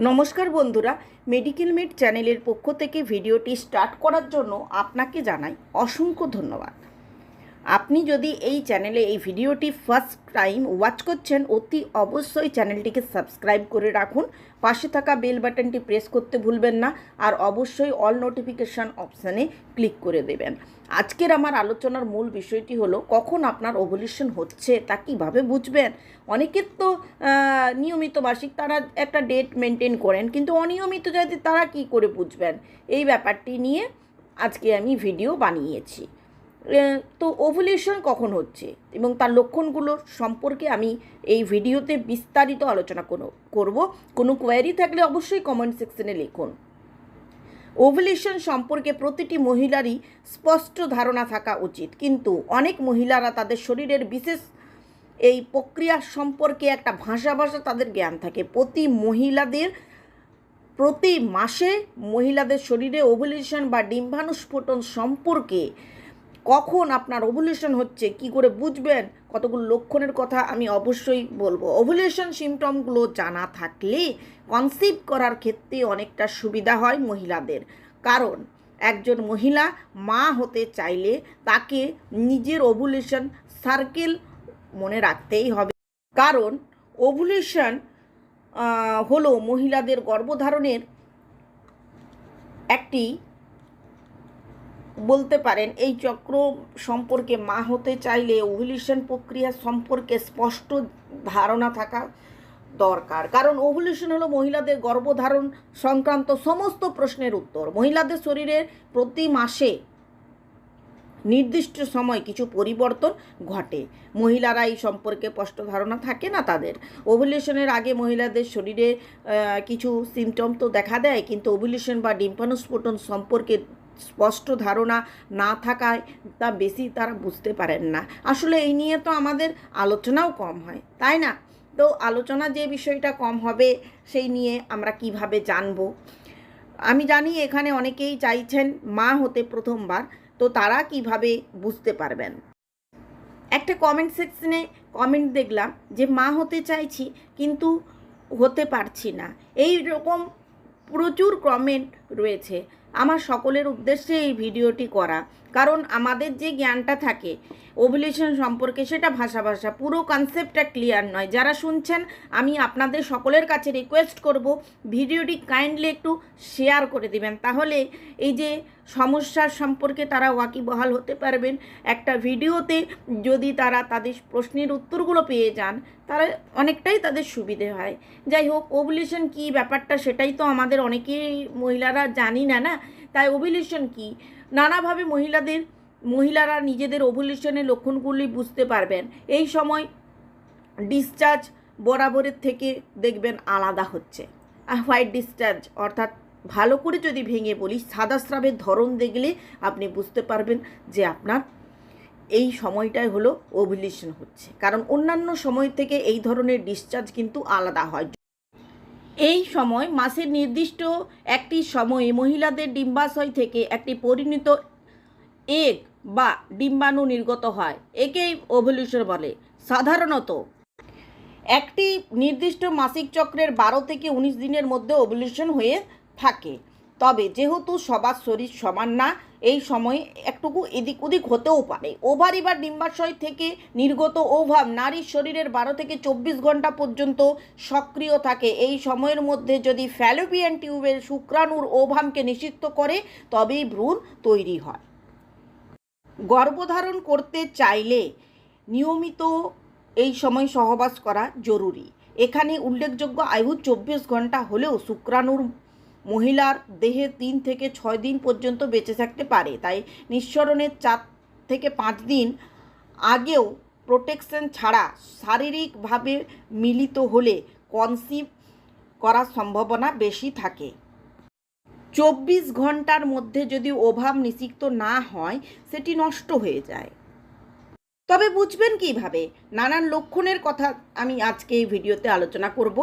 নমস্কার বন্ধুরা medical made চ্যানেলের পক্ষ থেকে ভিডিওটি স্টার্ট করার জন্য আপনাকে জানাই অসংখ্য ধন্যবাদ। আপনি যদি এই চ্যানেলে এই ভিডিওটি ফার্স্ট টাইম ওয়াচ করছেন, অতি অবশ্যই চ্যানেলটিকে সাবস্ক্রাইব করে রাখুন। পাশে থাকা বেল বাটনটি প্রেস করতে ভুলবেন না আর অবশ্যই অল নোটিফিকেশান অপশানে ক্লিক করে দেবেন। আজকের আমার আলোচনার মূল বিষয়টি হলো, কখন আপনার ওভলিউশন হচ্ছে তা কীভাবে বুঝবেন? অনেকের তো নিয়মিত মাসিক তারা একটা ডেট মেনটেন করেন, কিন্তু অনিয়মিত যদি তারা কি করে বুঝবেন? এই ব্যাপারটি নিয়ে আজকে আমি ভিডিও বানিয়েছি। তো ওভুলেশন কখন হচ্ছে? এবং তার লক্ষণগুলোর সম্পর্কে আমি এই ভিডিওতে বিস্তারিত আলোচনা কোনো- করব। কোনো কোয়ারি থাকলে অবশ্যই কমেন্ট সেকশনে লিখুন। ওভুলেশন সম্পর্কে প্রতিটি মহিলারই স্পষ্ট ধারণা থাকা উচিত। কিন্তু অনেক মহিলারা তাদের শরীরের বিশেষ এই প্রক্রিয়া সম্পর্কে একটা ভাষা ভাষা তাদের জ্ঞান থাকে। প্রতি মহিলাদের, প্রতি মাসে মহিলাদের শরীরে ওভুলেশন বা ডিম্বাণুস্ফোটন সম্পর্কে কখন আপনার ওভুলেশন হচ্ছে, কি করে বুঝবেন? কতগুলো লক্ষণের কথা আমি অবশ্যই বলব। ওভুলেশন সিমটমগুলো জানা থাকলে কনসিভ করার ক্ষেত্রে অনেকটা সুবিধা হয় মহিলাদের। কারণ, একজন মহিলা মা হতে চাইলে তাকে নিজের ওভুলেশন সার্কেল মনে রাখতেই হবে। কারণ ওভুলেশন হলো মহিলাদের গর্ভধারণের একটি বলতে পারেন, এই চক্র সম্পর্কে মা হতে চাইলে ওভুলেশন প্রক্রিয়া সম্পর্কে স্পষ্ট ধারণা থাকা দরকার। কারণ ওভুলেশন হলো মহিলাদের গর্ভধারণ সংক্রান্ত সমস্ত প্রশ্নের উত্তর। মহিলাদের শরীরের প্রতি মাসে নির্দিষ্ট সময় কিছু পরিবর্তন ঘটে। মহিলারা এই সম্পর্কে স্পষ্ট ধারণা থাকে না তাদের। ওভুলেশনের আগে মহিলাদের শরীরে কিছু সিমটম তো দেখা দেয়, কিন্তু ওভুলেশন বা ডিম্পানুস্ফোটন সম্পর্কে স্পষ্ট ধারণা না থাকায় তা বেশি তারা বুঝতে পারেন না। আসলে এই নিয়ে তো আমাদের আলোচনাও কম হয়, তাই না? তো আলোচনা যে বিষয়টা কম হবে সেই নিয়ে আমরা কীভাবে জানব? আমি জানি এখানে অনেকেই চাইছেন মা হতে প্রথমবার, তো তারা কীভাবে বুঝতে পারবেন? একটা কমেন্ট সেকশনে কমেন্ট দেখলাম যে মা হতে চাইছি কিন্তু হতে পারছি না। এই রকম প্রচুর কমেন্ট রয়েছে। আমার সকলের উদ্দেশ্যে এই ভিডিওটি করা। কারণ আমাদের যে জ্ঞানটা থাকে ওভুলেশন সম্পর্কে সেটা ভাষা ভাষা, পুরো কনসেপ্টটা ক্লিয়ার নয়। যারা শুনছেন, আমি আপনাদের সকলের কাছে রিকোয়েস্ট করব, ভিডিওটি কাইন্ডলি একটু শেয়ার করে দিবেন। তাহলে এই যে সমস্যার সম্পর্কে তারা ওয়াকিবহাল হতে পারবেন। একটা ভিডিওতে যদি তারা তাদের প্রশ্নের উত্তরগুলো পেয়ে যান তারা অনেকটাই তাদের সুবিধে হয়। যাই হোক ওভুলেশন কী ব্যাপারটা সেটাই তো আমাদের অনেকেই মহিলারা জানি না না? তাই ওভুলেশন কী? নানাভাবে মহিলাদের, মহিলারা নিজেদের ওভুলেশনের লক্ষণগুলি বুঝতে পারবেন। এই সময় ডিসচার্জ বরাবরের থেকে দেখবেন আলাদা হচ্ছে। হোয়াইট ডিসচার্জ অর্থাৎ ভালো করে যদি ভেঙে বলি, সাদা স্রাবের ধরন দেখলে আপনি বুঝতে পারবেন যে আপনার এই সময়টাই হলো ওভুলেশন হচ্ছে। কারণ অন্যান্য সময় থেকে এই ধরনের ডিসচার্জ কিন্তু আলাদা হয়। এই সময় মাসের নির্দিষ্ট একটি সময়ে মহিলাদের ডিম্বাশয় থেকে একটি পরিণত এগ বা ডিম্বাণু নির্গত হয়। একেই ওভলিউশন বলে। সাধারণত একটি নির্দিষ্ট মাসিক চক্রের বারো থেকে উনিশ দিনের মধ্যে ওভলিউশন হয়ে থাকে। তবে যেহেতু সবার শরীর সমান না এই সময়ে একটুকু এদিক ওদিক হতেও পারে। ওভারি বা ডিম্বাশয় থেকে নির্গত ওভাব নারীর শরীরের বারো থেকে চব্বিশ ঘণ্টা পর্যন্ত সক্রিয় থাকে। এই সময়ের মধ্যে যদি ফ্যালোপিয়ান টিউবের শুক্রাণুর ওভামকে নিষিদ্ধ করে, তবেই ভ্রূণ তৈরি হয়। গর্ভধারণ করতে চাইলে নিয়মিত এই সময় সহবাস করা জরুরি। এখানে উল্লেখযোগ্য আয়ু চব্বিশ ঘণ্টা হলেও শুক্রাণুর মহিলার দেহে তিন থেকে ছয় দিন পর্যন্ত বেঁচে থাকতে পারে। তাই নিঃসরণের চার থেকে পাঁচ দিন আগেও প্রোটেকশন ছাড়া শারীরিকভাবে মিলিত হলে কনসিভ করার সম্ভাবনা বেশি থাকে। চব্বিশ ঘণ্টার মধ্যে যদি ওভাব নিষিক্ত না হয়, সেটি নষ্ট হয়ে যায়। তবে বুঝবেন কীভাবে? নানান লক্ষণের কথা আমি আজকে এই ভিডিওতে আলোচনা করব।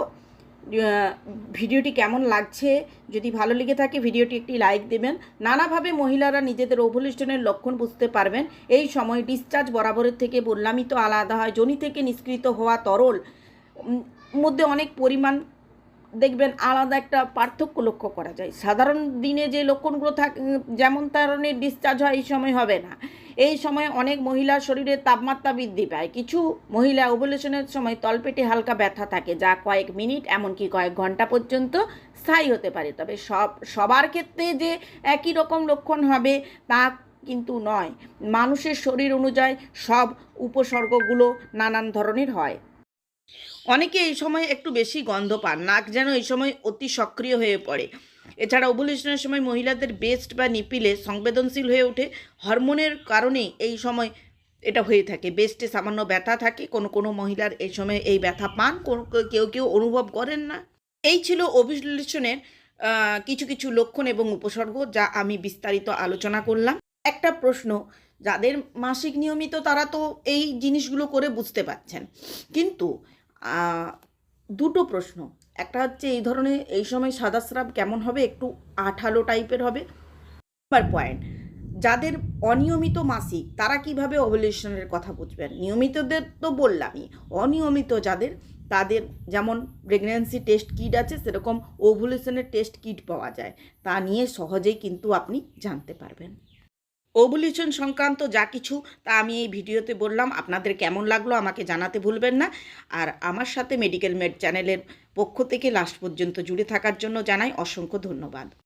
ভিডিওটি কেমন লাগছে? যদি ভালো লেগে থাকে, ভিডিওটি একটি লাইক দেবেন। নানাভাবে মহিলারা নিজেদের ওভুলেশনের লক্ষণ বুঝতে পারবেন। এই সময় ডিসচার্জ বরাবরের থেকে বললামই তো আলাদা হয়। জনি থেকে নিষ্কৃত হওয়া তরল মধ্যে অনেক পরিমাণ দেখবেন আলাদা একটা পার্থক্য লক্ষ্য করা যায়। সাধারণ দিনে যে লক্ষণগুলো থাক, যেমন ধরনের ডিসচার্জ হয়, এই সময় হবে না। এই সময় অনেক মহিলার শরীরে তাপমাত্রা বৃদ্ধি পায়। কিছু মহিলা ওভুলেশনের সময় তলপেটে হালকা ব্যথা থাকে, যা কয়েক মিনিট, এমনকি কয়েক ঘণ্টা পর্যন্ত স্থায়ী হতে পারে। তবে সব, সবার ক্ষেত্রে যে একই রকম লক্ষণ হবে, তা কিন্তু নয়। মানুষের শরীর অনুযায়ী সব উপসর্গগুলো নানান ধরনের হয়। অনেকে এই সময় একটু বেশি গন্ধ পান। নাক যেন এই সময় অতি সক্রিয় হয়ে পড়ে। এছাড়া ওভুলেশনের সময় মহিলাদের বেস্ট বা নিপিলে সংবেদনশীল হয়ে ওঠে। হরমোনের কারণে এই সময় এটা হয়ে থাকে। বেস্টে সামান্য ব্যথা থাকে। কোনো কোনো মহিলার এই সময় এই ব্যথা পান। কেউ কেউ অনুভব করেন না। এই ছিল আহ, কিছু কিছু লক্ষণ এবং উপসর্গ যা আমি বিস্তারিত আলোচনা করলাম। একটা প্রশ্ন যাদের মাসিক নিয়মিত তারা তো এই জিনিসগুলো করে বুঝতে পারছেন। কিন্তু দুটো প্রশ্ন। একটা হচ্ছে এই ধরনের, এই সময় সাদা স্রাব কেমন হবে? একটু আঠালো টাইপের হবে। নাম্বার পয়েন্ট যাদের অনিয়মিত মাসিক, তারা কীভাবে ওভুলেশনের কথা বুঝবেন? নিয়মিতদের তো বললামই, অনিয়মিত যাদের, তাদের যেমন প্রেগনেন্সি টেস্ট কিট আছে, সেরকম ওভুলেশনের টেস্ট কিট পাওয়া যায়। তা নিয়ে সহজেই কিন্তু আপনি জানতে পারবেন। ওভুলেশন সংক্রান্ত যা কিছু, তা আমি এই ভিডিওতে বললাম। আপনাদের কেমন লাগল আমাকে জানাতে ভুলবেন না। আর আমার সাথে মেডিকেল মেড চ্যানেলের পক্ষ থেকে লাস্ট পর্যন্ত জুড়ে থাকার জন্য জানাই অসংখ্য ধন্যবাদ।